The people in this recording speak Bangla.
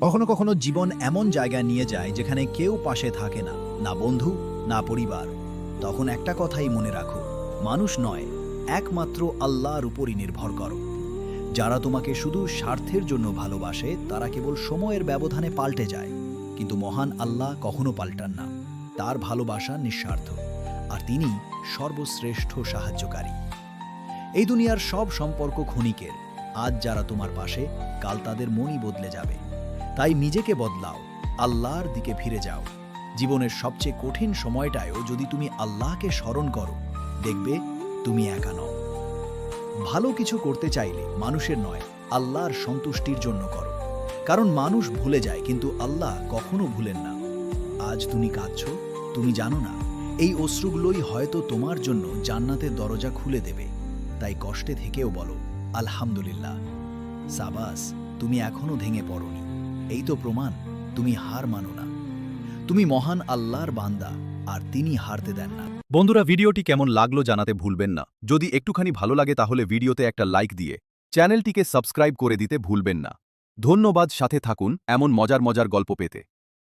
কখনো কখনো জীবন এমন জায়গায় নিয়ে যায় যেখানে কেউ পাশে থাকে না না বন্ধু, না পরিবার। তখন একটা কথাই মনে রাখো, মানুষ নয়, একমাত্র আল্লাহর উপরই নির্ভর করো। যারা তোমাকে শুধু স্বার্থের জন্য ভালোবাসে, তারা কেবল সময়ের ব্যবধানে পাল্টে যায়। কিন্তু মহান আল্লাহ কখনো পাল্টান না, তার ভালোবাসা নিঃস্বার্থ, আর তিনি সর্বশ্রেষ্ঠ সাহায্যকারী। এই দুনিয়ার সব সম্পর্ক ক্ষণিকের, আজ যারা তোমার পাশে, কাল তাদের মনই বদলে যাবে। তাই নিজেকে বদলাও, আল্লাহর দিকে ফিরে যাও। জীবনের সবচেয়ে কঠিন সময়টায়ও যদি তুমি আল্লাহকে স্মরণ করো, দেখবে তুমি একা নও। ভালো কিছু করতে চাইলে মানুষের নয়, আল্লাহর সন্তুষ্টির জন্য করো। কারণ মানুষ ভুলে যায়, কিন্তু আল্লাহ কখনো ভুলেন না। আজ তুমি কাঁদছ, তুমি জানো না, এই অশ্রুগুলোই হয়তো তোমার জন্য জান্নাতের দরজা খুলে দেবে। তাই কষ্টে থেকেও বলো, আলহামদুলিল্লাহ। সাবাস, তুমি এখনও ভেঙে পড়নি। এই তো প্রমাণ, তুমি হার মানো না। তুমি মহান আল্লাহর বান্দা, আর তিনি হারতে দেন না। বন্ধুরা, ভিডিওটি কেমন লাগল জানাতে ভুলবেন না। যদি একটুখানি ভালো লাগে, তাহলে ভিডিওতে একটা লাইক দিয়ে চ্যানেলটিকে সাবস্ক্রাইব করে দিতে ভুলবেন না। ধন্যবাদ, সাথে থাকুন, এমন মজার মজার গল্প পেতে।